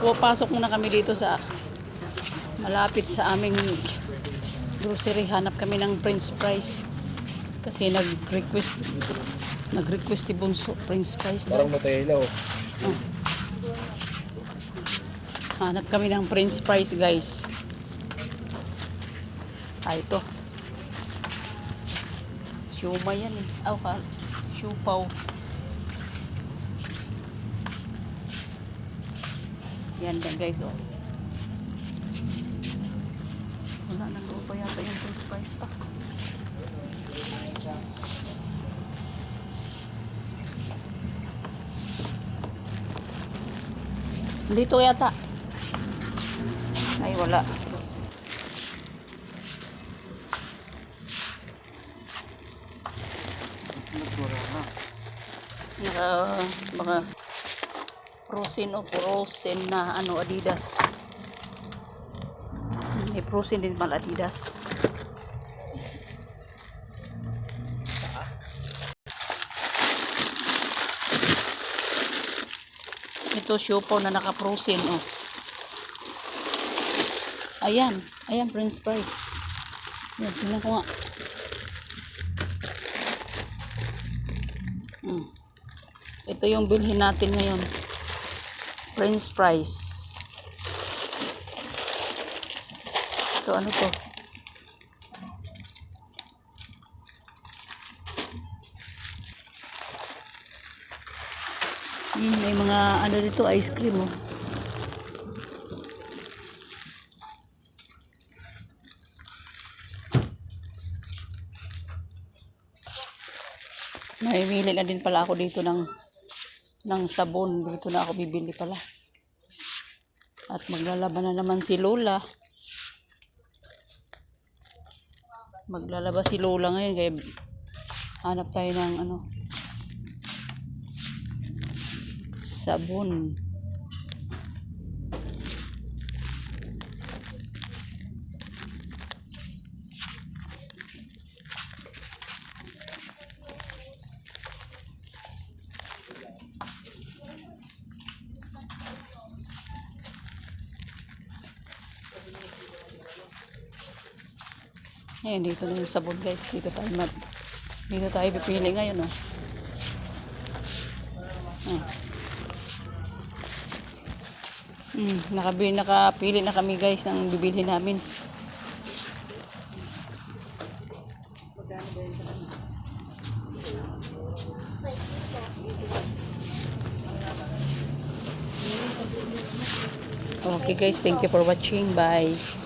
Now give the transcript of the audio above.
Pupasok muna kami dito sa malapit sa aming grocery. Hanap kami ng Prince Price. Kasi nag-request nag-request si Bunso Prince Price daw. Parang Nutella oh. Oh. Hanap kami ng Prince Price, guys. Ah, ito. Siuma yan eh. Aw, ka. Siupaw. Yan din, guys, oh. Wala nang loob pa yata yung Prince Price pa. Dito yata. Ay, wala. Naka, baka Prosin o Prosin na ano, Adidas. May Prosin din pala Adidas. Ito siopaw na naka-frozen oh. Ayan, ayan Prince Price. Yan, tingnan ko nga. Hmm. Ito yung bilhin natin ngayon. Prince Price. Ito ano to? Hmm, may mga ano dito, ice cream oh. Namimili na din pala ako dito ng ng sabon. Dito na ako bibili pala. At maglalaban na naman si Lola. Maglalaba si Lola ngayon kaya hanap tayo ng ano sabon. Ayan, dito na yung sabon guys. Dito tayo mag... Dito tayo pipili ngayon, oh. Ah. Hmm, nakabili, nakapili na kami guys ng bibili namin. Okay guys, thank you for watching. Bye.